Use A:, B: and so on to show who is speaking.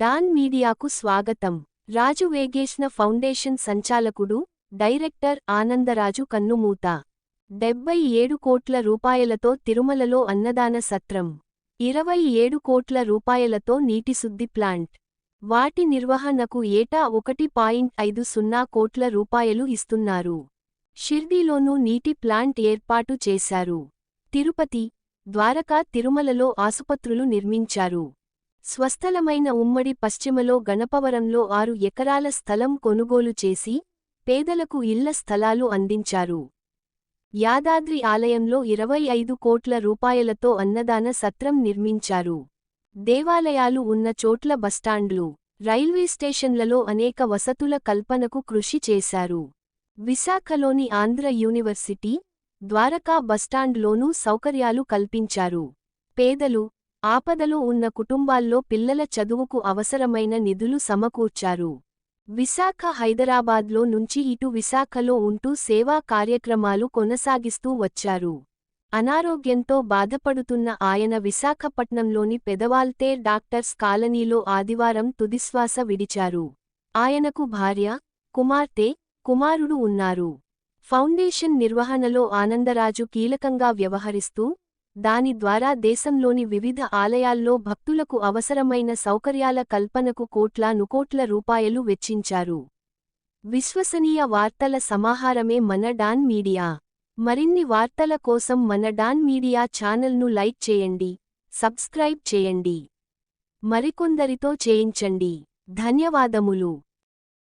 A: Don మీడియాకు స్వాగతం. Raju Vegesna foundation సంచాలకుడు డైరెక్టర్ ఆనందరాజు కన్నుమూత. డెబ్బై ఏడు కోట్ల రూపాయలతో తిరుమలలో అన్నదాన సత్రం. ఇరవై ఏడు కోట్ల రూపాయలతో నీటిశుద్ధి ప్లాంట్. వాటి నిర్వహణకు ఏటా ఒకటి పాయింట్ ఐదు సున్నా కోట్ల రూపాయలు ఇస్తున్నారు. షిర్డీలోనూ నీటి ప్లాంట్ ఏర్పాటు చేశారు. తిరుపతి ద్వారకా తిరుమలలో ఆసుపత్రులు నిర్మించారు. స్వస్థలమైన ఉమ్మడి పశ్చిమలో గణపవరంలో ఆరు ఎకరాల స్థలం కొనుగోలు చేసి పేదలకు ఇళ్ళ స్థలాలు అందించారు. యాదాద్రి ఆలయంలో ఇరవై ఐదు కోట్ల రూపాయలతో అన్నదాన సత్రం నిర్మించారు. దేవాలయాలు ఉన్న చోట్ల బస్టాండ్లు రైల్వే స్టేషన్లలో అనేక వసతుల కల్పనకు కృషి చేశారు. విశాఖలోని ఆంధ్ర యూనివర్సిటీ ద్వారకా బస్టాండ్లోనూ సౌకర్యాలు కల్పించారు. పేదలు ఆపదలో ఉన్న కుటుంబాల్లో పిల్లల చదువుకు అవసరమైన నిధులు సమకూర్చారు. విశాఖ హైదరాబాద్లో నుంచి ఇటు విశాఖలో ఉంటూ సేవా కార్యక్రమాలు కొనసాగిస్తూ వచ్చారు. అనారోగ్యంతో బాధపడుతున్న ఆయన విశాఖపట్నంలోని పెదవాల్తే డాక్టర్స్ కాలనీలో ఆదివారం తుదిశ్వాస విడిచారు. ఆయనకు భార్య కుమార్తె కుమారుడు ఉన్నారు. ఫౌండేషన్ నిర్వహణలో ఆనందరాజు కీలకంగా వ్యవహరిస్తూ దాని ద్వారా దేశంలోని వివిధ ఆలయాల్లో భక్తులకు అవసరమైన సౌకర్యాల కల్పనకు కోట్ల నుకోట్ల రూపాయలు వెచ్చించారు. విశ్వసనీయ వార్తల సమాహారమే మన డాన్ మీడియా. మరిన్ని వార్తల కోసం మన డాన్ మీడియా ఛానల్ను లైక్ చేయండి సబ్స్క్రైబ్ చేయండి. మరికొందరితో చేయించండి. ధన్యవాదములు.